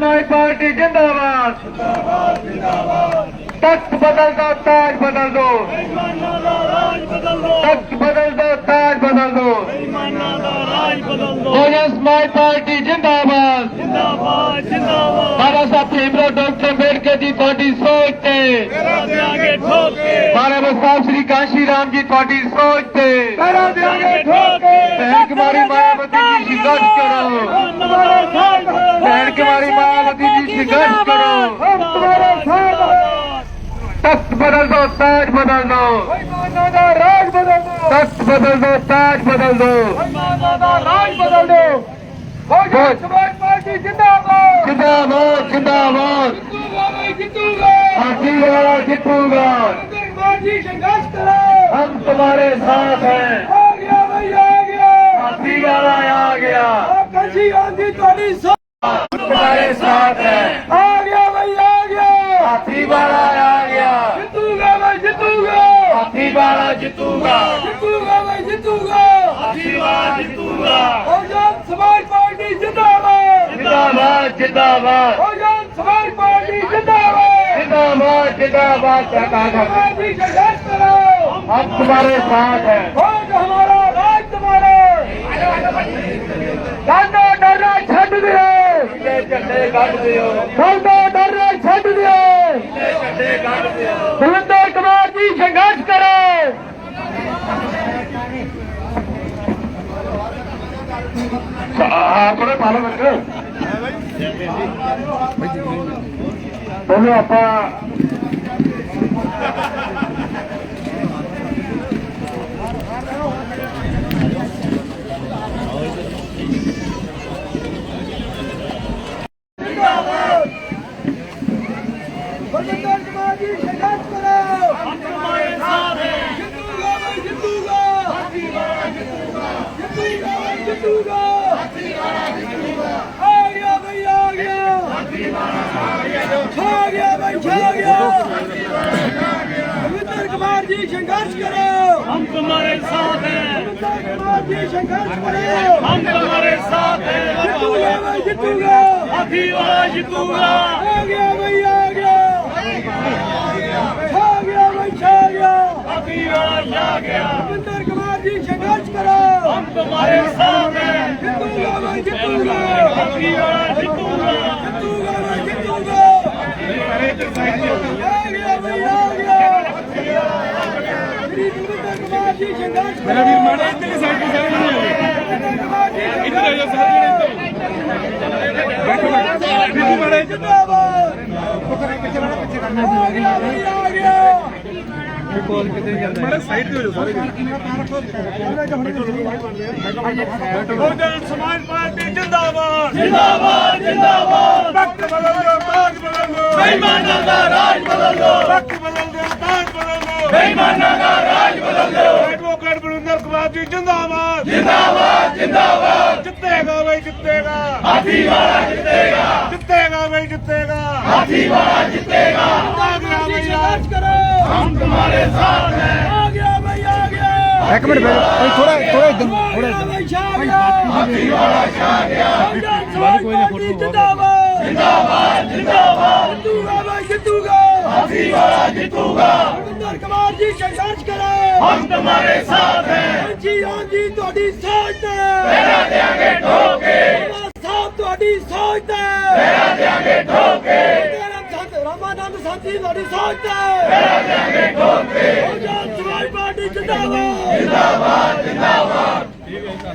माई तख्त बदल दो ताज बदलोस माई पार्टी ज़िंदाबाद बार सब्रो डॉक्टर अम्बेडकर जी तव्हांजी सोच ते ਜਿੰਦਾਬਾਦ ਜਿੰਦਾਬਾਦ ਜਿੰਦਾਬਾਦ ਬਾਬਾ ਸਾਹਿਬ ਭੀਮਰਾਓ ਡਾਕਟਰ ਅੰਬੇਡਕਰ ਜੀ ਤੁਹਾਡੀ ਸੋਚ ਤੇ ਤੇਰਾ ਦਿਆਂਗੇ ਠੋਕ ਕੇ ਬਾਬਾ ਸਾਹਿਬ ਸ੍ਰੀ ਕਾਂਸ਼ੀ ਰਾਮ ਜੀ ਤੁਹਾਡੀ ਸੋਚ ਤੇ ਤੇਰਾ ਦਿਆਂਗੇ ਠੋਕ ਕੇ ਭੈਣ ਕੁਮਾਰੀ ਮਾਇਆਵਤੀ ਜੀ ਸੰਘਰਸ਼ ਕਰੋ ਤੁਹਾਡੇ ਸਾਥ ਭੈਣ ਕੁਮਾਰੀ ਮਾਇਆਵਤੀ ਜੀ ਸੰਘਰਸ਼ ਕਰੋ ਤੁਹਾਡੇ ਸਾਥ ਤਖਤ ਬਦਲ ਦੋ ਤਾਜ ਬਦਲ ਦੋ ਬੇਈਮਾਨਾਂ ਦਾ ਰਾਜ ਬਦਲ ਦੋ ਤਖਤ ਬਦਲ ਦੋ ਤਾਜ ਬਦਲ ਦੋ ਬੇਈਮਾਨਾਂ ਦਾ ਰਾਜ ਬਦਲ ਦੋ ਬਹੁਤ ਸਮਾਜ ਪਾਰਟੀ ਜਿੰਦਾਬਾਦ ਜਿੰਦਾਬਾਦ ਜਿੰਦਾਬਾਦ ਜਿੱਤੂਗਾ ਬਈ ਜਿੱਤੂਗਾ جی ہم تمہارے ساتھ ہیں۔ آ گیا بھائی ہاتھی والا آ گیا۔ کچی آندھی تھوڑی ساتھ تمہارے ساتھ ہیں۔ آ گیا بھائی آ گیا۔ ہاتھی والا آ گیا۔ جتو گا بھائی جتو گا ہاتھی والا جتو گا جتو گا بھائی جتو گا ہاتھی والا جتو گا اور جب سماج پارٹی زندہ باد زندہ باد زندہ باد जिंदाबाद जिंदाबाद सरकार ਬਾਜੀ ਸੰਘਰਸ਼ ਕਰੋ हम तुम्हारे साथ हैं ਫੌਜ ਹਮਾਰਾ ਰਾਜ ਤੁਹਾਡਾ ਡਾਂਡਾ ਡਰਨਾ ਛੱਡ ਦਿਓ ਇਹ ਝੰਡੇ ਕੱਢ ਦਿਓ ਡਾਂਡਾ ਡਰਨਾ ਛੱਡ ਦਿਓ ਇਹ ਝੰਡੇ ਕੱਢ ਦਿਓ ਬਲੰਦਰ ਕੁਮਾਰ ਜੀ ਸੰਘਰਸ਼ ਕਰੋ ਆਪਣੇ ਪਾਲੋ ਵਿੱਚ ਬੋਲੋ ਆਪਾਂ ਬਲਵੰਦਰ ਕੁਮਾਰ ਜੀ ਸੰਘਰਸ਼ ਕਰੋ ਹਮ ਤੁਹਾਡੇ ਸਾਥ ਹੈ ਜਿੱਤੂਗਾ ਬਈ ਜਿੱਤੂਗਾ ਹਾਥੀ ਵਾਲਾ ਜਿੱਤੂਗਾ ਜਿੱਤੂਗਾ ਬਈ ਜਿੱਤੂਗਾ ਹਾਥੀ ਵਾਲਾ ਜਿੱਤੂਗਾ ਆ ਗਿਆ ਬਈ ਆ ਗਿਆ ਹਾਥੀ ਵਾਲਾ ਆ ਗਿਆ ਛਾ ਗਿਆ ਬਈ ਛਾ ਗਿਆ ਹਾਥੀ ਵਾਲਾ ਆ ਗਿਆ ਬਲਵੰਦਰ ਤੁਹਾਡੇ ਸਾਥ ਹੈ। ਜੀ ਕਰੋ ਹਮ ਤੁਹਾਡੇ ਸਾਥ ਹੈ। ਜਿੱਤੂਗਾ ਜਿੱਤੂਗਾ। ਜਿੱਤੂਗਾ। ਆ ਗਿਆ ਬਈ ਆ ਗਿਆ। ਛਾ ਗਿਆ ਬਈ ਛਾ ਗਿਆ। ਅਭੀ ਆ ਗਿਆ। ਰਵਿੰਦਰ ਕੁਮਾਰ ਜੀ ਸੰਘਰਸ਼ ਕਰੋ ਹਮ ਤੁਹਾਡੇ ਸਾਥ ਹੈ। ਜਿੱਤੂਗਾ ਬਈ ਜਿੱਤੂਗਾ ਅਭੀ ਜਿੱਤੂਗਾ ਜਿੱਤੂਗਾ ਬਈ ਜਿੱਤੂਗਾ ਆ ਗਿਆ ਬਈ ਆ ਗਿਆ ਸ਼੍ਰੀ ਰਵਿੰਦਰ ਕੁਮਾਰ ਜੀ ਸੰਘਰਸ਼ ਮੇਰਾ ਵੀਰ ਮਾੜਾ ਇੱਧਰਲੀ ਸਾਈਡ ਤੇ ਸਾਰੇ ਨਹੀਂ ਇੱਧਰ ਆ ਜਾ ਸਾਰੇ ਬੈਠੋ ਬੈਠੋ। ਮਾੜਾ ਜਿੰਦਾਬਾਦ ਆ ਗਿਆ ਬਈ ਆ ਗਿਆ ਬਹੁਜਨ ਸਮਾਜ ਪਾਰਟੀ ਜਿੰਦਾਬਾਦ। ਜਿੰਦਾਬਾਦ ਜਿੰਦਾਬਾਦ। ਵਕਤ ਬਦਲ ਦਿਓ ਤਾਜ ਬਦਲ ਦਿਓ। ਬੇਈਮਾਨਾਂ ਦਾ ਰਾਜ ਬਦਲ ਦਿਓ। ਵਕਤ ਬਦਲ ਦਿਓ ਤਾਜ ਬਦਲ ਦਿਓ। ਬੇਈਮਾਨਾਂ ਦਾ ਰਾਜ ਬਦਲ ਦਿਓ ਐਡਵੋਕੇਟ ਕੁਮਾਰ ਜੀ ਜਿੰਦਾਬਾਦ। ਜਿੰਦਾਬਾਦ ਜਿੰਦਾਬਾਦ। ਜਿੱਤੇਗਾ ਬਈ ਜਿੱਤੇਗਾ। ਹਾਥੀ ਵਾਲਾ ਜਿੱਤੇਗਾ। ਜਿੱਤੇਗਾ ਬਈ ਜਿੱਤੇਗਾ। ਹਾਥੀ ਵਾਲਾ ਜਿੱਤੇਗਾ। ਆ ਗਿਆ ਬਈ ਰਾਜ ਕਰੋ। ਹਮ ਤੁਹਾਡੇ ਸਾਥ ਹੈ ਆ ਗਿਆ ਬਈ ਆ ਗਿਆ। ਇੱਕ ਮਿੰਟ ਭਾਈ ਥੋੜਾ ਥੋੜਾ ਇਦਾਂ ਥੋੜਾ ਹਾਥੀ ਵਾਲਾ ਛਾ ਗਿਆ। ਕੋਈ ਨਾ ਫੋਟੋ ਜਿੰਦਾਬਾਦ। ਜਿੰਦਾਬਾਦ ਜਿੰਦਾਬਾਦ। ਜਿੱਤੂਗਾ ਬਈ ਜਿੱਤੂਗਾ ਹਾਥੀ ਵਾਲਾ ਜਿੱਤੂਗਾ। ਰਵਿੰਦਰ ਕੁਮਾਰ ਜੀ ਸੰਘਰਸ਼ ਕਰੋ। ਹਮ ਤੁਹਾਡੇ ਸਾਥ ਹੈ। ਜੀ ਹਾਂ ਜੀ ਤੁਹਾਡੀ ਸੋਚ ਤੇ। ਮੇਰਾ ਦੇਾਂਗੇ ਠੋਕੇ। ਸਾਹਿਬ ਤੁਹਾਡੀ ਸੋਚ ਤੇ। ਮੇਰਾ ਦੇਾਂਗੇ ਠੋਕੇ। ਰਾਮਾਨੰਦ ਸਾਥੀ ਤੁਹਾਡੀ ਸੋਚ ਤੇ। ਮੇਰਾ ਦੇਾਂਗੇ ਠੋਕੇ ਉਹ ਸਮਾਜ ਪਾਰਟੀ ਜਿੰਦਾਬਾਦ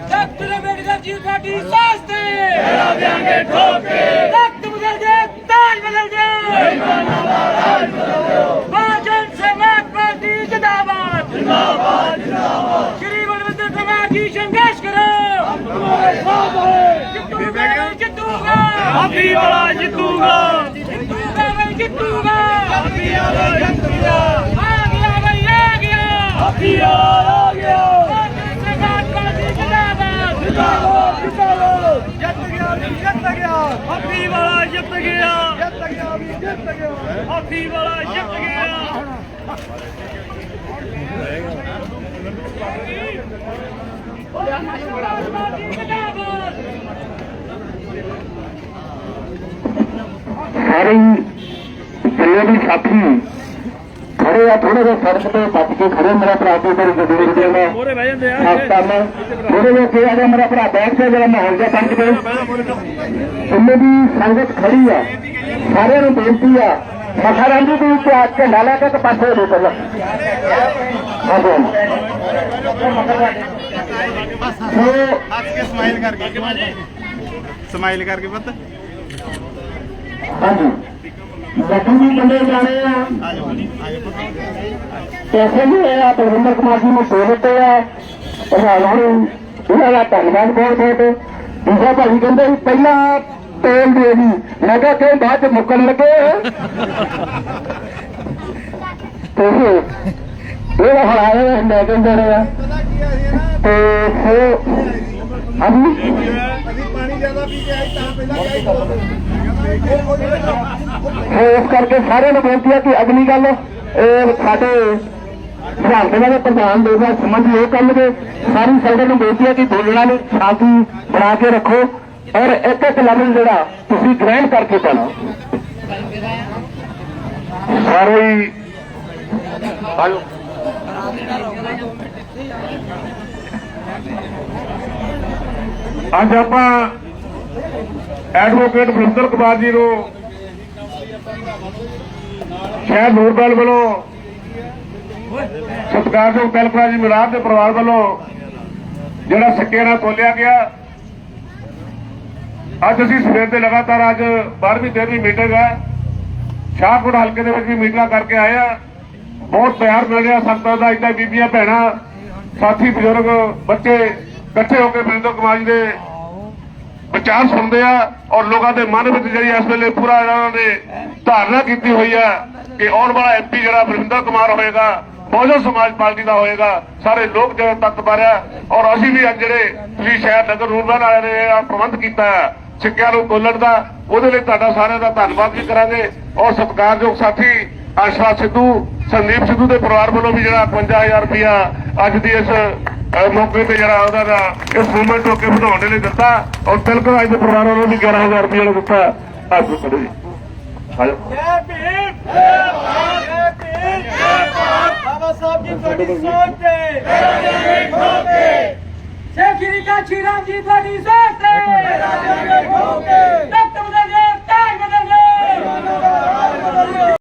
ਡਾਕਟਰ ਅੰਬੇਡਕਰ ਜੀ ਸਾਡੀ ਸਾਸ ਤੇ ਮੇਰਾ ਦੇਾਂਗੇ ਠੋਕੇ ਤਖਤ ਬਦਲ ਦੇ ਤਾਜ ਬਦਲ ਦੇ ਬੇਈਮਾਨਾਂ ਦਾ ਰਾਜ ਬਦਲ ਦਿਓ ਬਾਜਨ ਸਮਾਜ ਪਾਰਟੀ ਜਿੰਦਾਬਾਦ ਜਿੰਦਾਬਾਦ। ਜਿੰਦਾਬਾਦ ਸ਼੍ਰੀ ਬਲਵੰਤ ਕੁਮਾਰ ਜੀ ਸੰਘਰਸ਼ ਕਰੋ। ਤੁਹਾਡੇ ਸਾਥ ਹੈ ਜਿੱਤੂਗਾ? ਜਿੱਤੂਗਾ ਹਾਥੀ ਵਾਲਾ ਜਿੱਤੂਗਾ। ਜਿੱਤੂਗਾ ਬਈ ਜਿੱਤੂਗਾ? ਹਾਥੀ ਵਾਲਾ ਜਿੱਤੂਗਾ। ਆ ਗਿਆ ਬਈ ਆ ਗਿਆ। ਹਾਥੀ ਵਾਲਾ ਆ ਗਿਆ। ਬਾਜਨ ਸਮਾਜ ਪਾਰਟੀ ਜਿੰਦਾਬਾਦ। ਜਿੰਦਾਬਾਦ ਜਿੰਦਾਬਾਦ। ਜਿੱਤ ਗਿਆ ਵੀ ਜਿੱਤ ਗਿਆ। ਹਾਥੀ ਵਾਲਾ ਜਿੱਤ ਗਿਆ। ਜਿੱਤ ਗਿਆ ਵੀ ਜਿੱਤ ਗਿਆ ਗਿਆ ਸਾਰੇ ਜਿੰਨੇ ਵੀ ਸਾਥੀ ਖੜੇ ਆ ਥੋੜੇ ਜਿਹਾ ਸੜਕ ਤੇ ਭੱਜ ਕੇ ਖੜੇ ਮੇਰਾ ਭਰਾ ਤੇ ਮੇਰੇ ਗੱਡੀ ਦੇ ਮੈਂ ਮੋਰੇ ਬਹਿ ਜਾਂਦੇ ਆ ਥੋੜੇ ਜਿਹਾ ਕਿ ਆ ਜਾ ਮੇਰਾ ਭਰਾ ਬੈਠ ਕੇ ਜਿਹੜਾ ਮਾਹੌਲ ਜਿਹਾ ਬਣ ਕੇ। ਜਿੰਨੇ ਵੀ ਸੰਗਤ ਖੜੀ ਆ। ਸਾਰਿਆਂ ਨੂੰ ਬੇਨਤੀ ਆ ਮਖਾ ਰਾਂਝੀ ਦੇ ਉੱਤੇ ਆ ਝੰਡਾ ਲੈ ਕੇ ਪਾਸੇ ਹੋ ਪਹਿਲਾਂ। ਹਾਂਜੀ। ਹੱਸ ਕੇ ਸਮਾਈਲ ਕਰਕੇ। ਸਮਾਈਲ ਕਰਕੇ ਪੁੱਤ। ਹਾਂਜੀ। ਲੱਡੂ ਵੀ ਬੰਦੇ ਜਾਣੇ ਆ। ਪੈਸੇ ਵੀ ਆ ਬਲਵਿੰਦਰ ਕੁਮਾਰ ਜੀ ਨੂੰ ਦੇ ਦਿੱਤੇ ਆ। ਪ੍ਰਧਾਨ ਹੋਣੀ ਉਹਨਾਂ ਦਾ ਧੰਨਵਾਦ ਬਹੁਤ ਬਹੁਤ ਦੂਜਾ ਭਾਈ ਕਹਿੰਦੇ ਪਹਿਲਾਂ ਤੇਲ ਦੇ ਦੀ ਮੈਂ ਕਿਹਾ ਕਿਉਂ ਬਾਅਦ ਚ ਮੁੱਕਣ ਲੱਗੇ ਤੇ ਇਹ ਹਲਾਏ ਲੈ ਕੇ ਜਾਣੇ ਤੇ ਫਿਰ ਹਾਂਜੀ? ਅਸੀਂ ਪਾਣੀ ਜ਼ਿਆਦਾ ਪੀ ਕੇ ਆਏ ਤਾਂ ਪਹਿਲਾਂ ਸੋ ਇਸ ਕਰਕੇ ਸਾਰਿਆਂ ਨੂੰ ਬੇਨਤੀ ਹੈ ਕਿ ਅਗਲੀ ਗੱਲ, ਇਹ ਸਾਡੇ ਵਿਧਾਨ ਸਭਾ ਦੇ ਪ੍ਰਧਾਨ ਦੇ ਨਾਲ ਸੰਬੰਧ ਇਹ ਕਰਨਗੇ। ਸਾਰੀ ਸੰਗਤ ਨੂੰ ਬੇਨਤੀ ਹੈ ਕਿ ਬੋਲਣਾ ਨੂੰ ਸ਼ਾਂਤੀ ਬਣਾ ਕੇ ਰੱਖੋ। ਔਰ ਇੱਕ ਇੱਕ ਲਫ਼ਜ਼ ਜਿਹੜਾ ਤੁਸੀਂ ਗ੍ਰਹਿਣ ਕਰਕੇ ਪਾਣਾ ਸਾਰੇ ਹੀ ਅੱਜ ਆਪਾਂ ਐਡਵੋਕੇਟ ਬਰਿੰਦਰ ਕੁਮਾਰ ਜੀ ਨੂੰ ਸ਼ਹਿਰ ਨੂਰਬਲ ਵੱਲੋਂ ਸਤਿਕਾਰਯੋਗ ਕਲਪਨਾ ਜੀ ਮਿਲਾਦ ਦੇ ਪਰਿਵਾਰ ਵੱਲੋਂ ਜਿਹੜਾ ਸਿੱਕੇ ਨਾਲ ਤੋਲਿਆ ਗਿਆ। ਅੱਜ ਅਸੀਂ ਸਵੇਰ ਦੇ ਲਗਾਤਾਰ ਅੱਜ 12ਵੀਂ 13ਵੀਂ ਮੀਟਿੰਗ ਹੈ। ਸ਼ਾਹਕੋਟ ਹਲਕੇ ਦੇ ਵਿੱਚ ਵੀ ਮੀਟਿੰਗਾਂ ਕਰਕੇ ਆਏ ਆ ਬਹੁਤ ਪਿਆਰ ਮਿਲ ਰਿਹਾ ਸੰਤਾਂ ਦਾ, ਇੱਦਾਂ ਬੀਬੀਆਂ, ਭੈਣਾਂ, ਸਾਥੀ, ਬਜ਼ੁਰਗ, ਬੱਚੇ ਇਕੱਠੇ ਹੋ ਕੇ ਬਰਿੰਦਰ ਕੁਮਾਰ ਜੀ ਦੇ ਵਿਚਾਰ ਸੁਣਦੇ ਆ ਔਰ ਲੋਕਾਂ ਦੇ ਮਨ ਵਿੱਚ ਜਿਹੜੀ ਇਸ ਵੇਲੇ ਪੂਰਾ ਇਹਨਾਂ ਨੇ ਧਾਰਨਾ ਕੀਤੀ ਹੋਈ ਆ ਕਿ ਆਉਣ ਵਾਲਾ ਐਮਪੀ ਜਿਹੜਾ ਬਰਿੰਦਰ ਕੁਮਾਰ ਹੋਏਗਾ, ਬਹੁਜਨ ਸਮਾਜ ਪਾਰਟੀ ਦਾ ਹੋਏਗਾ, ਸਾਰੇ ਲੋਕ ਜਿਹੜੇ ਤੱਕ ਪਾਰਿਆ ਔਰ ਅਸੀਂ ਵੀ ਅੱਜ ਜਿਹੜੇ ਤੁਸੀਂ ਸ਼ਹਿਰ ਨਗਰ ਰੂਰਬਨ ਵਾਲਿਆਂ ਨੇ ਪ੍ਰਬੰਧ ਕੀਤਾ ਸਿੱਕਿਆਂ ਨੂੰ ਤੋਲਣ ਦਾ, ਉਹਦੇ ਲਈ ਤੁਹਾਡਾ ਸਾਰਿਆਂ ਦਾ ਧੰਨਵਾਦ ਵੀ ਕਰਾਂਗੇ। ਔਰ ਸਤਿਕਾਰਯੋਗ ਸਾਥੀ, ਆਸ਼ਾ ਸਿੱਧੂ, ਸੰਦੀਪ ਸਿੱਧੂ ਦੇ ਪਰਿਵਾਰ ਵੱਲੋਂ ਵੀ ਜਿਹੜਾ 55000 ਰੁਪਇਆ ਅੱਜ ਦੀ ਇਸ ਮੌਕੇ ਤੇ ਜਿਹੜਾ ਉਹਦਾ ਦਾ ਇਸ ਮੂਵਮੈਂਟ ਨੂੰ ਅੱਗੇ ਵਧਾਉਣ ਦੇ ਲਈ ਦਿੱਤਾ। ਔਰ ਤਿਲਕ ਰਾਜ ਦੇ ਪਰਿਵਾਰ ਵੱਲੋਂ ਵੀ 11000 ਰੁਪਇਆ ਜਿਹੜਾ ਦਿੱਤਾ। ਅੱਜ ਕਰੋ ਜੀ। ਆਜੋ ਜੈ ਭੀਮ, ਜੈ ਭਾਰਤ ਜੈ ਭੀਮ ਜੈ ਭਾਰਤ। ਬਾਬਾ ਸਾਹਿਬ ਜੀ, ਤੁਹਾਡੀ ਸੋਚ ਤੇ। ਜੈ ਸ਼੍ਰੀ ਕਾਚੀ ਰਾਮ